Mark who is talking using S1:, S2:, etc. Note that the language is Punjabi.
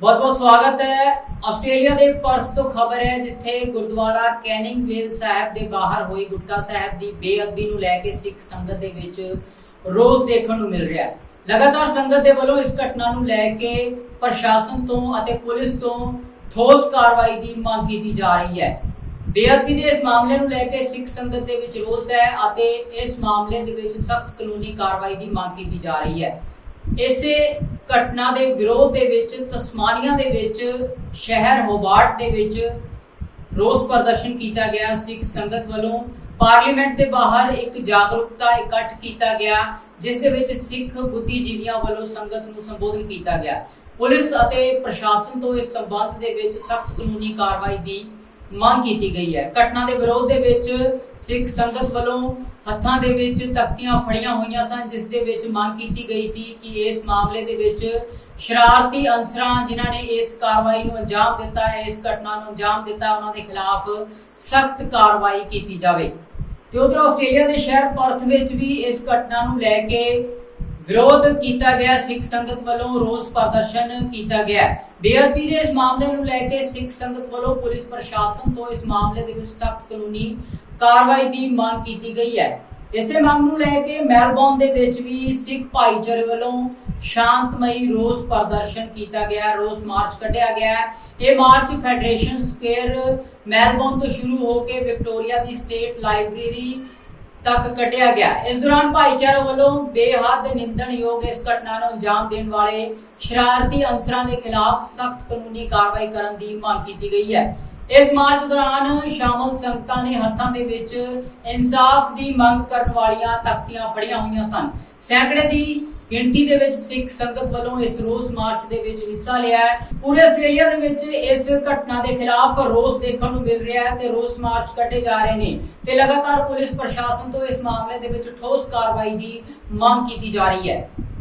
S1: ਬਹੁਤ-ਬਹੁਤ ਸਵਾਗਤ ਹੈ। ਆਸਟ੍ਰੇਲੀਆ ਦੇ ਪਰਥ ਤੋਂ ਖਬਰ ਹੈ ਜਿੱਥੇ ਗੁਰਦੁਆਰਾ ਕੈਨਿੰਗ ਵੇਲ ਸਾਹਿਬ ਦੇ ਬਾਹਰ ਹੋਈ ਗੁਟਕਾ ਸਾਹਿਬ ਦੀ ਬੇਅਦਬੀ ਨੂੰ ਲੈ ਕੇ ਸਿੱਖ ਸੰਗਤ ਦੇ ਵਿੱਚ ਰੋਸ ਦੇਖਣ ਨੂੰ ਮਿਲ ਰਿਹਾ ਹੈ। ਲਗਾਤਾਰ ਸੰਗਤ ਦੇ ਵੱਲੋਂ ਇਸ ਘਟਨਾ ਨੂੰ ਲੈ ਕੇ ਪ੍ਰਸ਼ਾਸਨ ਤੋਂ ਅਤੇ ਪੁਲਿਸ ਤੋਂ ਠੋਸ ਕਾਰਵਾਈ ਦੀ ਮੰਗ ਕੀਤੀ ਜਾ ਰਹੀ ਹੈ। ਬੇਅਦਬੀ ਦੇ ਇਸ ਮਾਮਲੇ ਨੂੰ ਲੈ ਕੇ ਸਿੱਖ ਸੰਗਤ ਦੇ ਵਿੱਚ ਰੋਸ ਹੈ ਅਤੇ ਇਸ ਮਾਮਲੇ ਦੇ ਵਿੱਚ ਸਖਤ ਕਾਨੂੰਨੀ ਕਾਰਵਾਈ ਦੀ ਮੰਗ ਕੀਤੀ ਜਾ ਰਹੀ ਹੈ। ਇਸੇ ਘਟਨਾ ਦੇ ਵਿਰੋਧ ਦੇ ਵਿੱਚ, ਤਸਮਾਨੀਆ ਦੇ ਵਿੱਚ, ਸ਼ਹਿਰ ਹੋਬਾਰਟ ਦੇ ਵਿੱਚ ਰੋਸ ਪ੍ਰਦਰਸ਼ਨ ਕੀਤਾ ਗਿਆ। ਸਿੱਖ ਸੰਗਤ ਵੱਲੋਂ ਪਾਰਲੀਮੈਂਟ ਦੇ ਬਾਹਰ ਇੱਕ ਜਾਗਰੂਕਤਾ ਇਕੱਠ ਕੀਤਾ ਗਿਆ, ਜਿਸ ਦੇ ਵਿੱਚ ਸਿੱਖ ਬੁੱਧੀਜੀਵੀਆਂ ਵੱਲੋਂ ਸੰਗਤ ਨੂੰ ਸੰਬੋਧਨ ਕੀਤਾ ਗਿਆ। ਪੁਲਿਸ ਅਤੇ ਪ੍ਰਸ਼ਾਸਨ ਤੋਂ ਇਸ ਸੰਬੰਧ ਦੇ ਵਿੱਚ ਸਖਤ ਕਾਨੂੰਨੀ ਕਾਰਵਾਈ ਦੀ ਮੰਗ ਕੀਤੀ ਗਈ ਹੈ। ਘਟਨਾ ਦੇ ਵਿਰੋਧ ਦੇ ਵਿੱਚ ਸਿੱਖ ਸੰਗਤ ਵੱਲੋਂ ਹੱਥਾਂ ਦੇ ਵਿੱਚ ਤਖਤੀਆਂ ਫੜੀਆਂ ਹੋਈਆਂ ਸਨ, ਜਿਸ ਦੇ ਵਿੱਚ ਮੰਗ ਕੀਤੀ ਗਈ ਸੀ ਕਿ ਇਸ ਮਾਮਲੇ ਦੇ ਵਿੱਚ ਸ਼ਰਾਰਤੀ ਅਨਸਰਾਂ ਜਿਨ੍ਹਾਂ ਨੇ ਇਸ ਕਾਰਵਾਈ ਨੂੰ ਅੰਜਾਮ ਦਿੱਤਾ ਹੈ, ਇਸ ਘਟਨਾ ਨੂੰ ਅੰਜਾਮ ਦਿੱਤਾ, ਉਹਨਾਂ ਦੇ ਖਿਲਾਫ ਸਖਤ ਕਾਰਵਾਈ ਕੀਤੀ ਜਾਵੇ। ਤੇ ਉਧਰ ਆਸਟ੍ਰੇਲੀਆ ਦੇ ਸ਼ਹਿਰ ਪਰਥ ਵਿੱਚ ਵੀ ਇਸ ਘਟਨਾ ਨੂੰ ਲੈ ਕੇ ਵਿਰੋਧ ਕੀਤਾ ਗਿਆ, ਸਿੱਖ ਸੰਗਤ ਵੱਲੋਂ ਰੋਸ ਪ੍ਰਦਰਸ਼ਨ ਕੀਤਾ ਗਿਆ। ਬੇਅਦਬੀ ਦੇ ਇਸ ਮਾਮਲੇ ਨੂੰ ਲੈ ਕੇ ਸਿੱਖ ਸੰਗਤ ਵੱਲੋਂ ਪੁਲਿਸ ਪ੍ਰਸ਼ਾਸਨ ਤੋਂ ਇਸ ਮਾਮਲੇ ਦੇ ਵਿੱਚ ਸਖਤ ਕਾਨੂੰਨੀ ਕਾਰਵਾਈ ਦੀ ਮੰਗ ਕੀਤੀ ਗਈ ਹੈ। ਇਸੇ ਮੰਗ ਨੂੰ ਲੈ ਕੇ ਮੈਲਬੌਰਨ ਦੇ ਵਿੱਚ ਵੀ ਸਿੱਖ ਭਾਈਚਾਰੇ ਵੱਲੋਂ ਸ਼ਾਂਤਮਈ ਰੋਸ ਪ੍ਰਦਰਸ਼ਨ ਕੀਤਾ ਗਿਆ, ਰੋਸ ਮਾਰਚ ਕੱਢਿਆ ਗਿਆ ਇਹ ਮਾਰਚ ਫੈਡਰੇਸ਼ਨ ਸਕੁਅਰ ਮੈਲਬੌਰਨ ਤੋਂ ਸ਼ੁਰੂ ਹੋ ਕੇ ਵਿਕਟੋਰੀਆ ਦੀ ਸਟੇਟ ਲਾਇਬ੍ਰੇਰੀ ਤੱਕ ਕੱਢਿਆ ਗਿਆ। ਇਸ ਦੌਰਾਨ ਭਾਈਚਾਰੇ ਵੱਲੋਂ ਬੇਹੱਦ ਨਿੰਦਣਯੋਗ ਇਸ ਘਟਨਾ ਨੂੰ ਅੰਜਾਮ ਦੇਣ ਵਾਲੇ ਸ਼ਰਾਰਤੀ ਅਨਸਰਾਂ ਦੇ ਖਿਲਾਫ ਸਖਤ ਕਾਨੂੰਨੀ ਕਾਰਵਾਈ ਕਰਨ ਦੀ ਮੰਗ ਕੀਤੀ ਗਈ ਹੈ। ਇਸ ਮਾਰਚ ਦੌਰਾਨ ਸ਼ਾਮਲ ਸੰਗਤਾਂ ਨੇ ਹੱਥਾਂ ਦੇ ਵਿੱਚ ਇਨਸਾਫ ਦੀ ਮੰਗ ਕਰਨ ਵਾਲੀਆਂ ਤਖਤੀਆਂ ਫੜੀਆਂ ਹੋਈਆਂ ਸਨ। ਸੈਂਕੜੇ ਦੀ ਗਿਣਤੀ ਦੇ ਵਿੱਚ ਸਿੱਖ ਸੰਗਤ ਵੱਲੋਂ ਇਸ ਰੋਸ ਮਾਰਚ ਦੇ ਵਿੱਚ ਹਿੱਸਾ ਲਿਆ ਹੈ। ਪੂਰੇ ਆਸਟ੍ਰੇਲੀਆ ਦੇ ਵਿੱਚ ਇਸ ਘਟਨਾ ਦੇ ਖਿਲਾਫ ਰੋਸ ਦੇਖਣ ਨੂੰ ਮਿਲ ਰਿਹਾ ਹੈ ਤੇ ਰੋਸ ਮਾਰਚ ਕੱਢੇ ਜਾ ਰਹੇ ਨੇ ਤੇ ਲਗਾਤਾਰ ਪੁਲਿਸ ਪ੍ਰਸ਼ਾਸਨ ਤੋਂ ਇਸ ਮਾਮਲੇ ਦੇ ਵਿੱਚ ਠੋਸ ਕਾਰਵਾਈ ਦੀ ਮੰਗ ਕੀਤੀ ਜਾ ਰਹੀ ਹੈ।